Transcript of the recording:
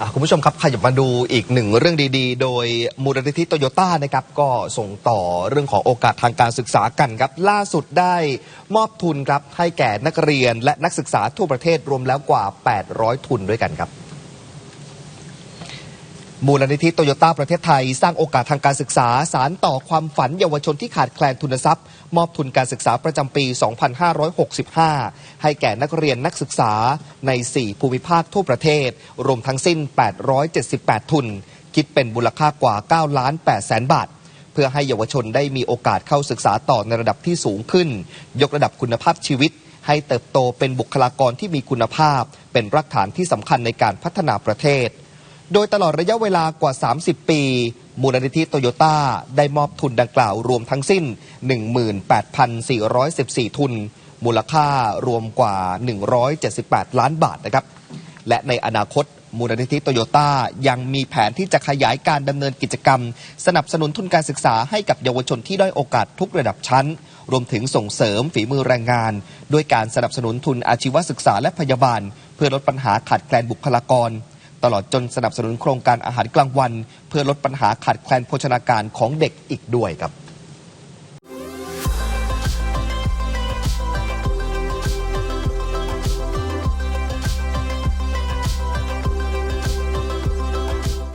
อะคุณผู้ชมครับขยับมาดูอีกหนึ่งเรื่องดีๆ โดยมูลนิธิโตโยต้านะครับก็ส่งต่อเรื่องของโอกาสทางการศึกษากันครับ ล่าสุดได้มอบทุนครับให้แก่นักเรียนและนักศึกษาทั่วประเทศรวมแล้วกว่า 800 ทุนด้วยกันครับ มูลนิธิโตโยต้าประเทศไทย สร้างโอกาสทางการศึกษา สารต่อความฝันเยาวชนที่ขาดแคลนทุนทรัพย์ มอบทุนการศึกษาประจำปี 2565 ให้แก่นักเรียนนักศึกษาใน 4 ภูมิภาคทั่วประเทศ รวมทั้งสิ้น 878 ทุน คิดเป็นมูลค่ากว่า 9 ล้าน8แสนบาท เพื่อให้เยาวชนได้มีโอกาสเข้าศึกษาต่อในระดับที่สูงขึ้น ยกระดับคุณภาพชีวิต ให้เติบโตเป็นบุคลากรที่มีคุณภาพ เป็นรากฐานที่สำคัญในการพัฒนาประเทศ โดยตลอดระยะเวลากว่า 30 ปี มูลนิธิโตโยต้าได้มอบทุนดังกล่าวรวมทั้งสิ้น 18,414 ทุน มูลค่ารวมกว่า 178 ล้านบาทนะครับ และในอนาคตมูลนิธิโตโยต้ายังมีแผนที่จะขยายการดำเนินกิจกรรม สนับสนุนทุนการศึกษาให้กับเยาวชนที่ด้อยโอกาสทุกระดับชั้น รวมถึงส่งเสริมฝีมือแรงงาน ด้วยการสนับสนุนทุนอาชีวศึกษาและพยาบาล เพื่อลดปัญหาขาดแคลนบุคลากร ตลอดจนสนับสนุนโครงการอาหารกลางวัน เพื่อลดปัญหาขาดแคลนโภชนาการของเด็กอีกด้วยครับ